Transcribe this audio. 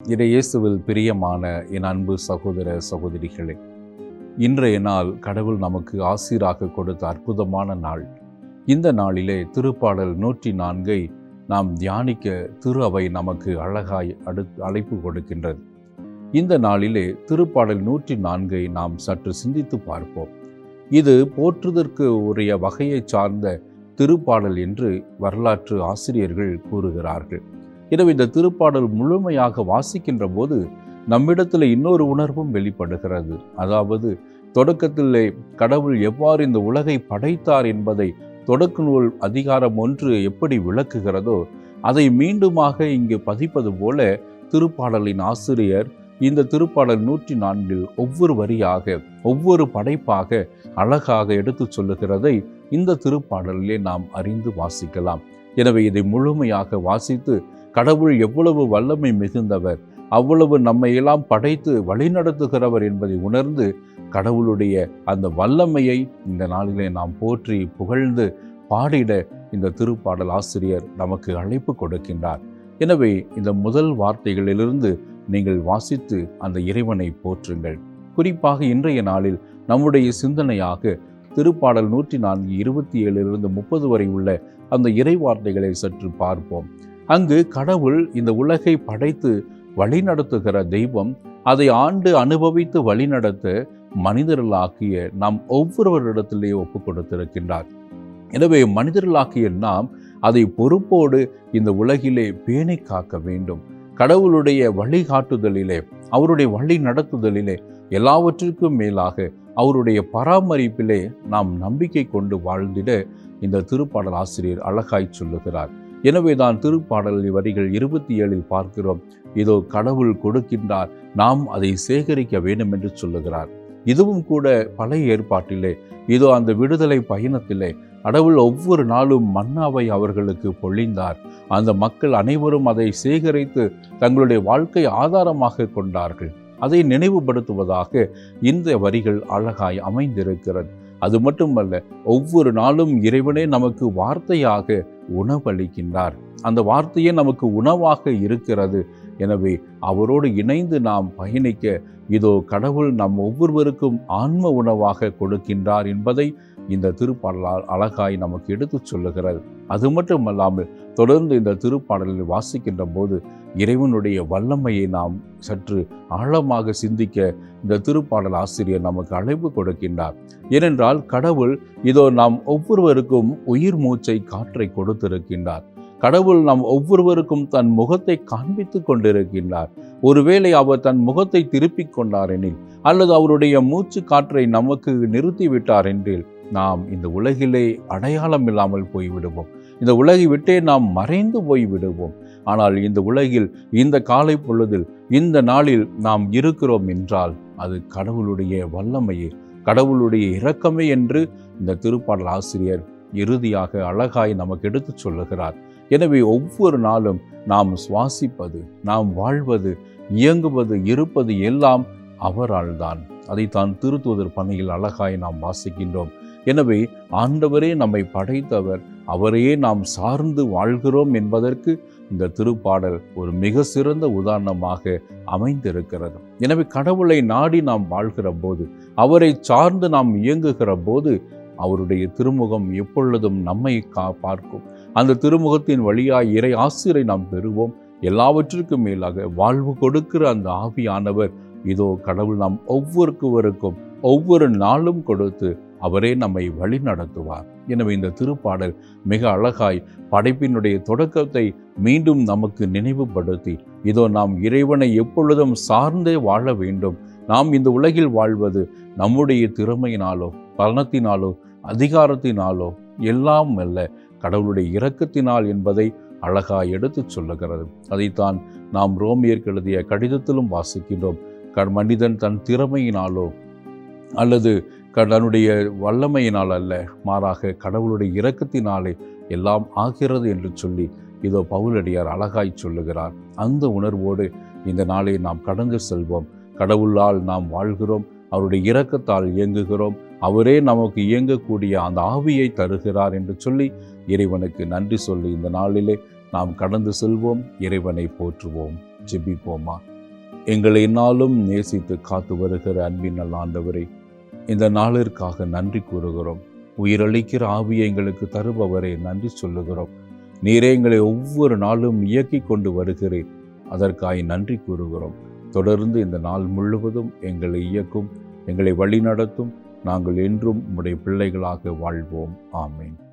இறையேசுவில் பிரியமான என் அன்பு சகோதர சகோதரிகளே இன்றைய நாள் கடவுள் நமக்கு ஆசீராக கொடுத்த அற்புதமான நாள். இந்த நாளிலே திருப்பாடல் நூற்றி நான்கை நாம் தியானிக்க திரு அவை நமக்கு அழகாய் அடு அழைப்பு கொடுக்கின்றது. இந்த நாளிலே திருப்பாடல் நூற்றி நான்கை நாம் சற்று சிந்தித்து பார்ப்போம். இது போற்றுதற்கு உரிய வகையை சார்ந்த திருப்பாடல் என்று வரலாற்று ஆசிரியர்கள் கூறுகிறார்கள். எனவே இந்த திருப்பாடல் முழுமையாக வாசிக்கின்ற போது நம்மிடத்தில் இன்னொரு உணர்வும் வெளிப்படுகிறது. அதாவது தொடக்கத்திலே கடவுள் எவ்வாறு இந்த உலகை படைத்தார் என்பதை தொடக்க நூல் அதிகாரம் ஒன்று எப்படி விளக்குகிறதோ அதை மீண்டுமாக இங்கு பதிப்பது போல திருப்பாடலின் ஆசிரியர் இந்த திருப்பாடல் நூற்றி நான்கில் ஒவ்வொரு வரியாக ஒவ்வொரு படைப்பாக அழகாக எடுத்து சொல்லுகிறதை இந்த திருப்பாடலிலே நாம் அறிந்து வாசிக்கலாம். எனவே இதை முழுமையாக வாசித்து கடவுள் எவ்வளவு வல்லமை மிகுந்தவர் அவ்வளவு நம்மை எல்லாம் படைத்து வழிநடத்துகிறவர் என்பதை உணர்ந்து கடவுளுடைய அந்த வல்லமையை இந்த நாளிலே நாம் போற்றி புகழ்ந்து பாடிட இந்த திருப்பாடல் ஆசிரியர் நமக்கு அழைப்பு கொடுக்கின்றார். எனவே இந்த முதல் வார்த்தைகளிலிருந்து நீங்கள் வாசித்து அந்த இறைவனை போற்றுங்கள். குறிப்பாக இன்றைய நாளில் நம்முடைய சிந்தனையாக திருப்பாடல் நூற்றி நான்கு இருபத்தி ஏழிலிருந்து முப்பது வரை உள்ள அந்த இறை வார்த்தைகளை சற்று பார்ப்போம். அங்கு கடவுள் இந்த உலகை படைத்து வழிநடத்துகிற தெய்வம் அதை ஆண்டு அனுபவித்து வழிநடத்த மனிதர்களாக்கிய நாம் ஒவ்வொருவரிடத்திலேயே ஒப்பு கொடுத்திருக்கின்றார் எனவே மனிதர்களாக்கிய நாம் அதை பொறுப்போடு இந்த உலகிலே பேணி காக்க வேண்டும். கடவுளுடைய வழிகாட்டுதலிலே அவருடைய வழி நடத்துதலிலே எல்லாவற்றிற்கும் மேலாக அவருடைய பராமரிப்பிலே நாம் நம்பிக்கை கொண்டு வாழ்ந்திட இந்த திருப்பாடல் ஆசிரியர் அழகாய் சொல்லுகிறார். எனவே தான் திருப்பாடல் வரிகள் இருபத்தி ஏழில் பார்க்கிறோம். இதோ கடவுள் கொடுக்கின்றார் நாம் அதை சேகரிக்க வேண்டும் என்று சொல்லுகிறார். இதுவும் கூட பழைய ஏற்பாட்டிலே இதோ அந்த விடுதலை பயணத்திலே கடவுள் ஒவ்வொரு நாளும் மன்னாவை அவர்களுக்கு பொழிந்தார். அந்த மக்கள் அனைவரும் அதை சேகரித்து தங்களுடைய வாழ்க்கை ஆதாரமாக கொண்டார்கள். அதை நினைவுபடுத்துவதாக இந்த வரிகள் அழகாய் அமைந்திருக்கிறது. அது மட்டுமல்ல ஒவ்வொரு நாளும் இறைவனே நமக்கு வார்த்தையாக உணவளிக்கின்றார். அந்த வார்த்தையே நமக்கு உணவாக இருக்கிறது. எனவே அவரோடு இணைந்து நாம் பயணிக்க இதோ கடவுள் நம் ஒவ்வொருவருக்கும் ஆன்ம உணவாக கொடுக்கின்றார் என்பதை இந்த திருப்பாடலால் அழகாய் நமக்கு எடுத்துச் சொல்லுகிறது அது மட்டுமல்லாமல் தொடர்ந்து இந்த திருப்பாடலில் வாசிக்கின்ற போது இறைவனுடைய வல்லமையை நாம் சற்று ஆழமாக சிந்திக்க இந்த திருப்பாடல் ஆசிரியர் நமக்கு அழைப்பு கொடுக்கின்றார். ஏனென்றால் கடவுள் இதோ நாம் ஒவ்வொருவருக்கும் உயிர் மூச்சை காற்றை கொடுத்திருக்கின்றார். கடவுள் நாம் ஒவ்வொருவருக்கும் தன் முகத்தை காண்பித்து கொண்டிருக்கின்றார். ஒருவேளை அவர் தன் முகத்தை திருப்பிக் கொண்டார் எனில் அல்லது அவருடைய மூச்சு காற்றை நமக்கு நிறுத்திவிட்டார் என்றில் நாம் இந்த உலகிலே அடையாளம் இல்லாமல் போய்விடுவோம். இந்த உலகை விட்டே நாம் மறைந்து போய் விடுவோம் ஆனால் இந்த உலகில் இந்த காலை பொழுதில் இந்த நாளில் நாம் இருக்கிறோம் என்றால் அது கடவுளுடைய வல்லமையே. கடவுளுடைய இரக்கமே என்று இந்த திருப்பாடல் ஆசிரியர் இறுதியாக அழகாய் நமக்கு எடுத்துச் சொல்லுகிறார். எனவே ஒவ்வொரு நாளும் நாம் சுவாசிப்பது நாம் வாழ்வது இயங்குவது இருப்பது எல்லாம் அவரால் தான். அதைத்தான் திருத்துவதர் பணியில் அழகாய் நாம் வாசிக்கின்றோம். எனவே ஆண்டவரே நம்மை படைத்தவர். அவரையே நாம் சார்ந்து வாழ்கிறோம் என்பதற்கு இந்த திருப்பாடல் ஒரு மிக சிறந்த உதாரணமாக அமைந்திருக்கிறது. எனவே கடவுளை நாடி நாம் வாழ்கிற போது அவரை சார்ந்து நாம் இயங்குகிற போது அவருடைய திருமுகம் எப்பொழுதும் நம்மை கா பார்க்கும். அந்த திருமுகத்தின் வழியாய் இறை ஆசிரியரை நாம் பெறுவோம். எல்லாவற்றிற்கும் மேலாக வாழ்வு கொடுக்கிற அந்த ஆவியானவர் இதோ கடவுள் நாம் ஒவ்வொருக்குவருக்கும் ஒவ்வொரு நாளும் கொடுத்து அவரே நம்மை வழி நடத்துவார். எனவே இந்த திருப்பாடல் மிக அழகாய் படைப்பினுடைய தொடக்கத்தை மீண்டும் நமக்கு நினைவுபடுத்தி இதோ நாம் இறைவனை எப்பொழுதும் சார்ந்தே வாழ வேண்டும். நாம் இந்த உலகில் வாழ்வது நம்முடைய திறமையினாலோ பலனத்தினாலோ அதிகாரத்தினாலோ எல்லாம் அல்ல கடவுளுடைய இரக்கத்தினால் என்பதை அழகாக எடுத்துச் சொல்லுகிறது. அதைத்தான் நாம் ரோமியர் எழுதிய கடிதத்திலும் வாசிக்கின்றோம். மனிதன் தன் திறமையினாலோ அல்லது கடனுடைய வல்லமையினால் அல்ல மாறாக கடவுளுடைய இரக்கத்தினாலே எல்லாம் ஆகிறது என்று சொல்லி இதோ பவுலடியார் அழகாய் சொல்லுகிறார். அந்த உணர்வோடு இந்த நாளை நாம் கடந்து செல்வோம். கடவுளால் நாம் வாழ்கிறோம் அவருடைய இரக்கத்தால் இயங்குகிறோம் அவரே நமக்கு இயங்கக்கூடிய அந்த ஆவியை தருகிறார் என்று சொல்லி இறைவனுக்கு நன்றி சொல்லி இந்த நாளிலே நாம் கடந்து செல்வோம் இறைவனை போற்றுவோம் ஜெபிப்போமா? எங்களை நாளும் நேசித்து காத்து வருகிற அன்பின் நல்ல ஆண்டவரை இந்த நாளிற்காக நன்றி கூறுகிறோம். உயிரளிக்கிற ஆவியை எங்களுக்கு தருபவரை நன்றி சொல்லுகிறோம். நீரே எங்களை ஒவ்வொரு நாளும் இயக்கி கொண்டு வருகிறேன் அதற்காய் நன்றி கூறுகிறோம். தொடர்ந்து இந்த நாள் முழுவதும் எங்களை இயக்கும் எங்களை வழிநடத்தும். நாங்கள் என்றும் உம்முடைய பிள்ளைகளாக வாழ்வோம். ஆமேன்.